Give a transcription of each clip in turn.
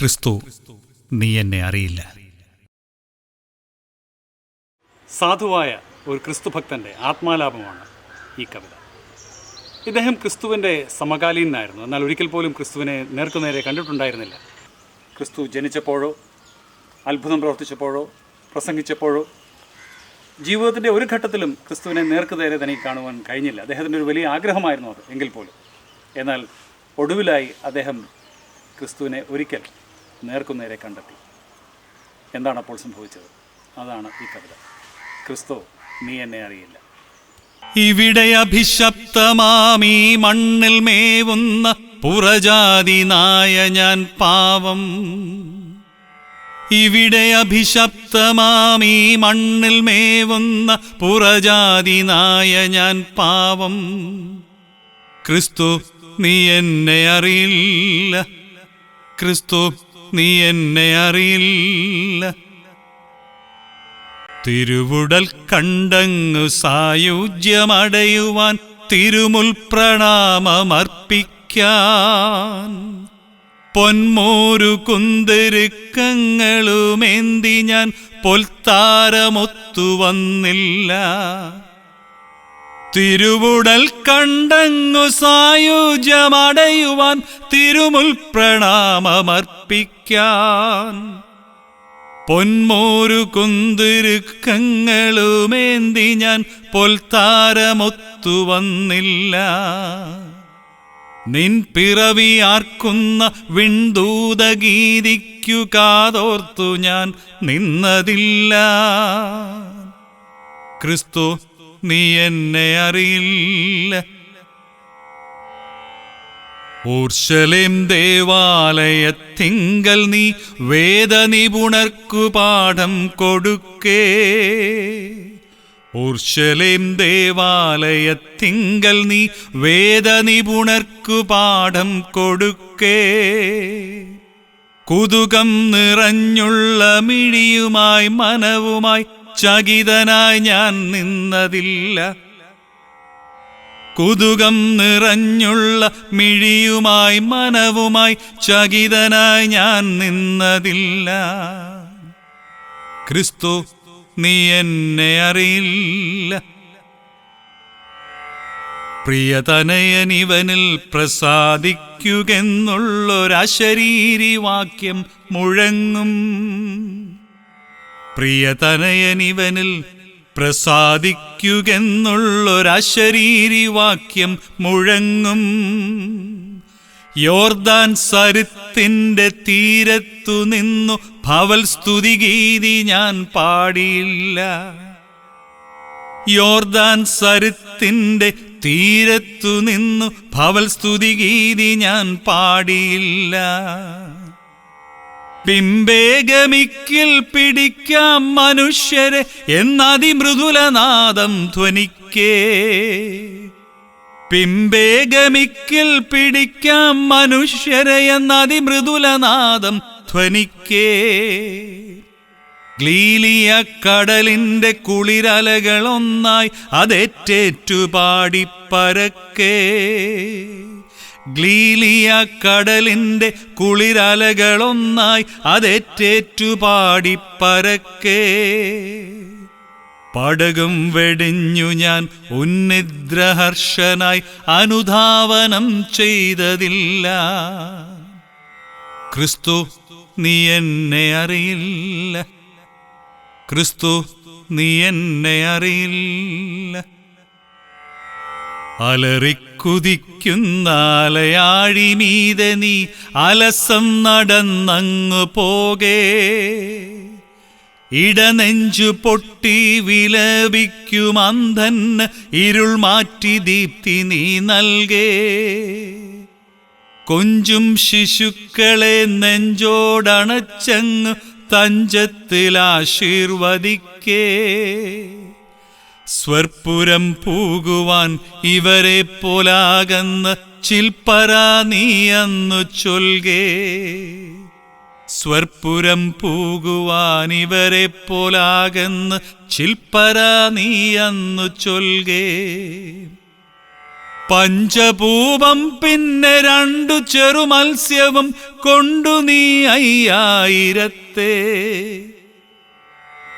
ക്രിസ്തു നീ എന്നെ അറിയില്ല. സാധുവായ ഒരു ക്രിസ്തു ക്രിസ്തുഭക്തന്റെ ആത്മാലാപമാണ് ഈ കവിത. ഇദ്ദേഹം ക്രിസ്തുവിന്റെ സമകാലീനായിരുന്നു. എന്നാൽ ഒരിക്കൽ പോലും ക്രിസ്തുവിനെ നേർക്കുനേരെ കണ്ടിട്ടുണ്ടായിരുന്നില്ല. ക്രിസ്തു ജനിച്ചപ്പോഴോ അത്ഭുതം പ്രവർത്തിച്ചപ്പോഴോ പ്രസംഗിച്ചപ്പോഴോ ജീവിതത്തിന്റെ ഒരു ഘട്ടത്തിലും ക്രിസ്തുവിനെ നേർക്കുനേരെ തനിക്ക് കാണുവാൻ കഴിഞ്ഞില്ല. അദ്ദേഹത്തിന്റെ ഒരു വലിയ ആഗ്രഹമായിരുന്നു അത് എങ്കിൽ പോലും. എന്നാൽ ഒടുവിലായി അദ്ദേഹം ക്രിസ്തുവിനെ ഒരിക്കൽ നേർക്കുനേരെ കണ്ടെത്തി. എന്താണ് അപ്പോൾ സംഭവിച്ചത്? അതാണ് ഈ കവിത. ക്രിസ്തു നീ എന്നെ അറിയില്ല. ഇവിടെ അഭിശപ്തമാമീ മണ്ണിൽ മേവുന്ന പുറജാതി നായ ഞാൻ പാവം. ഇവിടെ അഭിശപ്തമാമീ മണ്ണിൽ മേവുന്ന പുറജാതി നായ ഞാൻ പാവം. ക്രിസ്തു നീ എന്നെ അറിയില്ല. ക്രിസ്തു നീ എന്നെ അറിയില്ല. തിരുവുടൽ കണ്ടങ്ങു സായുജ്യമടയുവാൻ തിരുമുൽ പ്രണാമമർപ്പിക്കാൻ. പൊന്മോരു കുന്തിരുക്കങ്ങളുമേന്തി ഞാൻ പൊൽത്താരമൊത്തു വന്നില്ല. തിരുവുടൽ കണ്ടങ്ങു സായുജമടയുവാൻ തിരുമുൽ പ്രണാമമർപ്പിക്കാൻ. പൊന്മോരു കുന്തിരുക്കങ്ങളുമേന്തി ഞാൻ പൊൽത്താരമൊത്തു വന്നില്ല. നിൻ പിറവി ആർക്കുന്ന വിൺദൂതഗീതിക്കു കാതോർത്തു ഞാൻ നിന്നതില്ല. ക്രിസ്തു നീ എന്നെ അറിയില്ല. ഊർശലേം ദേവാലയത്തിങ്കൽ നീ വേദനിപുണർക്കു പാഠം കൊടുക്കേ. ഊർശലേം ദേവാലയത്തിങ്കൽ നീ വേദനിപുണർക്കു പാഠം കൊടുക്കേ. കുതുകം നിറഞ്ഞുള്ള മിഴിയുമായി മനവുമായി ചകിതനായി ഞാൻ നിന്നതില്ല. കുതുകം നിറഞ്ഞുള്ള മിഴിയുമായി മനവുമായി ചകിതനായി ഞാൻ നിന്നതില്ല. ക്രിസ്തു നീ എന്നെ അറിയില്ല. പ്രിയതനയനിവനിൽ പ്രസാദിക്കുകെന്നുള്ളൊരശരീരി വാക്യം മുഴങ്ങും. പ്രിയതനയനിവനിൽ പ്രസാദിക്കുകെന്നുള്ളൊരശരീരി വാക്യം മുഴങ്ങും. യോർദാൻ സരിത്തിന്റെ തീരത്തു നിന്നു ഭവൽ സ്തുതിഗീതി ഞാൻ പാടിയില്ല. യോർദാൻ സരിത്തിന്റെ തീരത്തു നിന്നു ഭവൽ സ്തുതിഗീതി ഞാൻ പാടിയില്ല. ബിംബേഗമിക്കിൽ പിടിക്കാം മനുഷ്യരെ എന്നതിമൃദുലനാദം ധ്വനിക്കേ. പിംബേഗമിക്കിൽ പിടിക്കാം മനുഷ്യരെ എന്നതിമൃദുലനാദം ധ്വനിക്കേ. ഗ്ലീലിയ കടലിന്റെ കുളിരലകളൊന്നായി അതേറ്റേറ്റു പാടിപ്പരക്കേ ഗ്ലീലിയ കടലിന്റെ കുളിരലകളൊന്നായി അതേറ്റേറ്റു പാടിപ്പരക്കേ പടകും വെടിഞ്ഞു ഞാൻ ഉന്നിദ്രഹർഷനായി അനുധാവനം ചെയ്തതില്ല. ക്രിസ്തു നീ എന്നെ അറിയില്ല. ക്രിസ്തു നീ എന്നെ അറിയില്ല. അലറിക്കുതിക്കുന്ന അലയാഴിമീതെ നീ അലസം നടന്നങ്ങു പോകേ. ഇടനെഞ്ചു പൊട്ടി വിലപിക്കും അന്ധൻ ഇരുൾ മാറ്റി ദീപ്തി നീ നൽകേ. കൊഞ്ചും ശിശുക്കളെ നെഞ്ചോടണച്ചങ്ങ് തഞ്ചത്തിൽ ആശീർവദിക്കേ സ്വർപ്പുരം പൂകുവാൻ ഇവരെ പോലാകന്ന് ചിൽപ്പര നീയന്നു ചൊൽകേ. സ്വർപ്പുരം പൂകുവാൻ ഇവരെ പോലാകന്ന് ചിൽപ്പര നീയന്നു ചൊൽകേ. പഞ്ചഭൂപം പിന്നെ രണ്ടു ചെറു മത്സ്യവും കൊണ്ടു നീ അയ്യായിരത്തെ.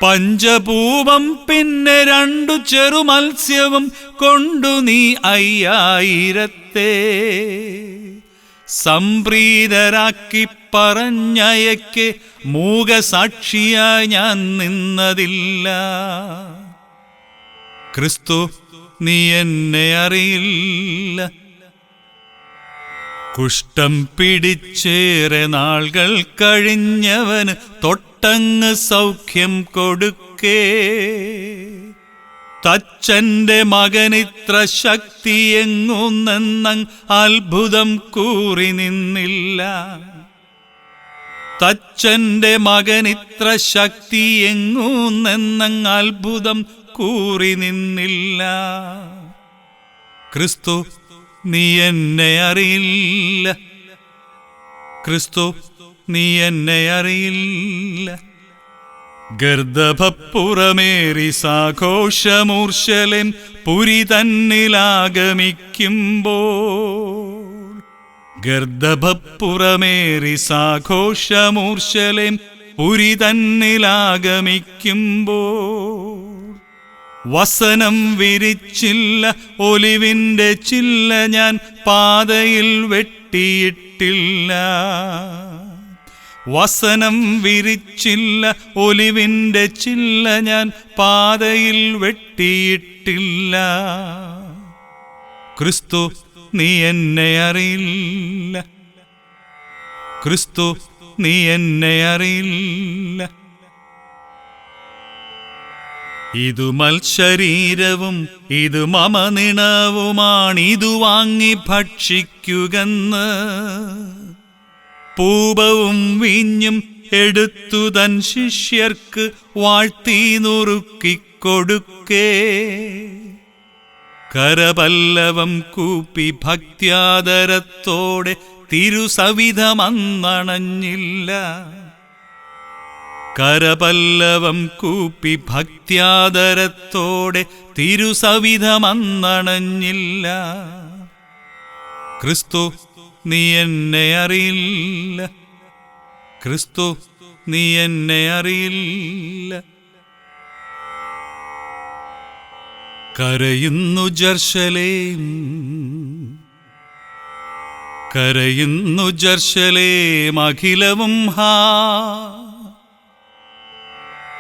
പഞ്ചഭൂപം പിന്നെ രണ്ടു ചെറു മത്സ്യവും കൊണ്ടു നീ അയ്യായിരത്തെ. സംപ്രീതരാക്കി പറഞ്ഞയക്ക് മൂകസാക്ഷിയായി ഞാൻ നിന്നതില്ല. ക്രിസ്തു നീ എന്നെ അറിയില്ല. കുഷ്ഠം പിടിച്ചേറെ നാളുകൾ കഴിഞ്ഞവന് തൊട്ടങ്ങ് സൗഖ്യം കൊടുക്കേ. തച്ചന്റെ മകനിത്ര ശക്തി എങ്ങുന്നെന്നങ് അത്ഭുതം കൂറി നിന്നില്ല. തച്ചന്റെ മകനിത്ര ശക്തി എങ്ങുന്നെന്നങ് അത്ഭുതം കൂറി നിന്നില്ല. ക്രിസ്തു നീ എന്നെ അറിയില്ല. ക്രിസ്തു നീ എന്നെ അറിയില്ല. ഗർദഭപ്പുറമേറി സാഘോഷമൂർശലൻ പുരി തന്നിലാഗമിക്കുമ്പോൾ ഗർദഭപ്പുറമേറി സാഘോഷമൂർശലൻ പുരി തന്നിലാഗമിക്കുമ്പോൾ വസനം വിരിച്ചില്ല ഒലിവിന്റെ ചില്ല ഞാൻ പാതയിൽ വെട്ടിയിട്ടില്ല. വസനം വിരിച്ചില്ല ഒലിവിന്റെ ചില്ല ഞാൻ പാതയിൽ വെട്ടിയിട്ടില്ല. ക്രിസ്തു നീ എന്നെ അറിയില്ല. ക്രിസ്തു നീ എന്നെ അറിയില്ല. ഇതു ശരീരവും ഇത് വാങ്ങി ഭക്ഷിക്കുകന്ന് പൂപവും വീഞ്ഞും എടുത്തു തൻ ശിഷ്യർക്ക് വാഴ്ത്തി നുറുക്കിക്കൊടുക്കേ. കരപല്ലവം കൂപ്പി ഭക്ത്യാദരത്തോടെ തിരുസവിധമന്നണഞ്ഞില്ല. കരപല്ലവം കൂപ്പി ഭക്ത്യാദരത്തോടെ തിരുസവിധമന്നണഞ്ഞില്ല. ക്രിസ്തു നീ എന്നെ അറിയില്ല. ക്രിസ്തു നീ എന്നെ അറിയില്ല. കരയുന്നു ജർഷലേം കരയുന്നു ജർഷലേം അഖിലവും ഹാ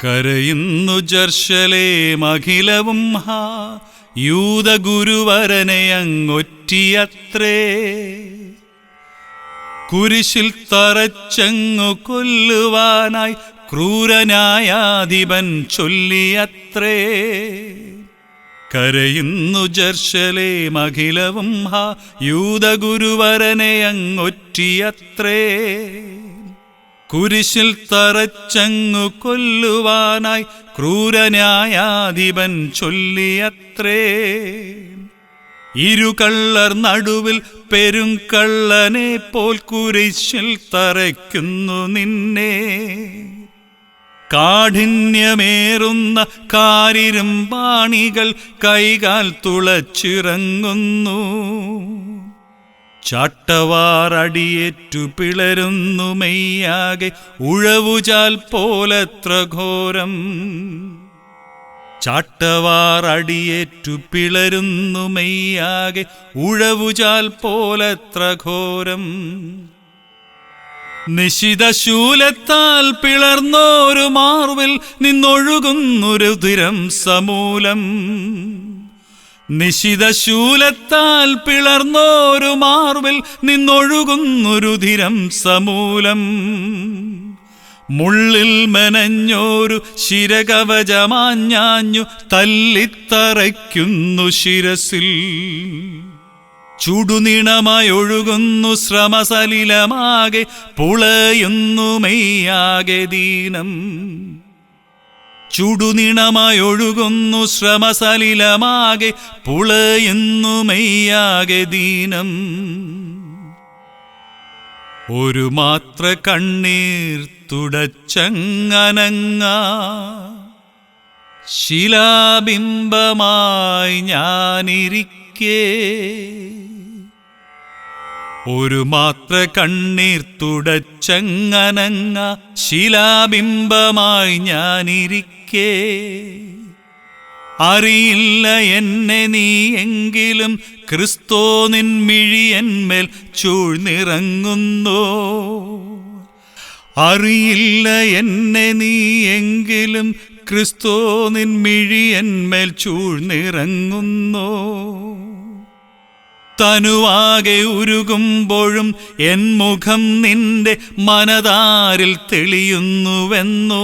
കരയുന്നു ജർഷലേ മഖിലവും ഹാ യൂതഗുരുവരനെ അങ്ങൊറ്റിയത്രേ. കുരിശിൽ തറച്ചങ്ങു കൊല്ലുവാനായി ക്രൂരനായാധിപൻ ചൊല്ലിയത്രേ. കരയുന്നു ജർഷലേ മഖിലവും ഹാ യൂതഗുരുവരനെ അങ്ങൊറ്റിയത്രേ. കുരിശിൽ തറച്ചങ്ങു കൊല്ലുവാനായി ക്രൂരനായാധിപൻ ചൊല്ലിയത്രേ. ഇരുകള്ളർ നടുവിൽ പെരുങ്കള്ളനെ പോൽ കുരിശിൽ തറയ്ക്കുന്നു നിന്നെ. കാഠിന്യമേറുന്ന കാരിരും പാണികൾ കൈകാൽ തുളച്ചിറങ്ങുന്നു. ചാട്ടവാറടിയേറ്റു പിളരുന്നു മെയ്യാകെ ഉഴവുചാൽ പോലത്ര ഘോരം. ചാട്ടവാറടിയേറ്റു പിളരുന്നു മെയ്യാകെ ഉഴവുചാൽ പോലത്ര ഘോരം. നിശിതശൂലത്താൽ പിളർന്നോരു മാർവിൽ നിന്നൊഴുകുന്നൊരു ദുരം സമൂലം. നിശിതശൂലത്താൽ പിളർന്നോരു മാർവിൽ നിന്നൊഴുകുന്നുരുതിരം സമൂലം. മുള്ളിൽ മെനഞ്ഞോരു ശിരകവചമാഞ്ഞാഞ്ഞു തല്ലിത്തറയ്ക്കുന്നു ശിരസിൽ. ചുടുനിണമായൊഴുകുന്നു ശ്രമസലിലമാകെ പുളയുന്നു മെയ്യാകെ ദീനം. ചുടുനിണമായി ഒഴുകുന്നു ശ്രമസലിലമാകെ പുളയുന്നു മെയ്യാകെ ദീനം. ഒരു മാത്ര കണ്ണീർ തുടച്ചങ്ങനങ്ങ. ശിലാബിംബമായി ഞാനിരിക്കേ. ഒരു മാത്ര കണ്ണീർ തുടച്ചങ്ങനങ്ങ. ശിലാബിംബമായി ഞാനിരിക്കേ. അറിയില്ല എന്നെ നീ എങ്കിലും. ക്രിസ്തോ നിൻമിഴി എന്മേൽ ചൂഴ്ന്നിറങ്ങുന്നോ. അറിയില്ല എന്നെ നീ എങ്കിലും. ക്രിസ്തോ നിൻമിഴി എന്മേൽ ചൂഴ്ന്നിറങ്ങുന്നോ. തനുവാകെ ഉരുകുമ്പോഴും എൻ മുഖം നിന്റെ മനതാരിൽ തെളിയുന്നുവെന്നോ.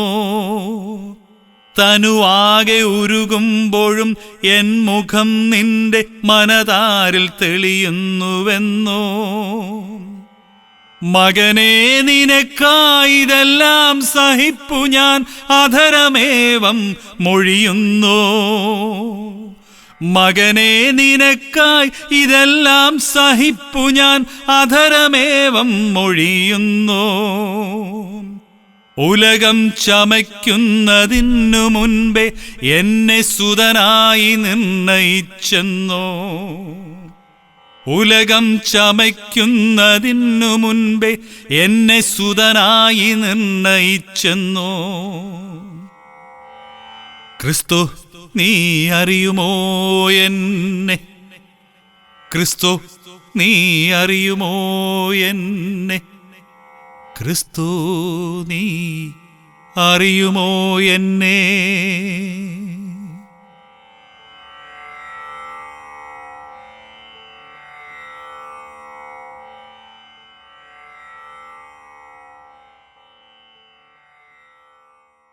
തനുവാകെ ഉരുകുമ്പോഴും എൻ മുഖം നിന്റെ മനതാരിൽ തെളിയുന്നുവെന്നോ? മകനെ നിനക്കായിതെല്ലാം സഹിപ്പു ഞാൻ അധരമേവം മൊഴിയുന്നു? മകനെ നിനക്കായി ഇതെല്ലാം സഹിപ്പു ഞാൻ അധരമേവം മൊഴിയുന്നോ? ഉലകം ചമയ്ക്കുന്നതിനു മുൻപേ എന്നെ സുതനായി നിർണയിച്ചെന്നോ? ഉലകം ചമയ്ക്കുന്നതിനു മുൻപേ എന്നെ സുതനായി നിർണയിച്ചെന്നോ? ക്രിസ്തു നീ അറിയുമോ എന്നെ? ക്രിസ്തു നീ അറിയുമോ എന്നെ? ക്രിസ്തു നീ അറിയുമോ എന്നെ?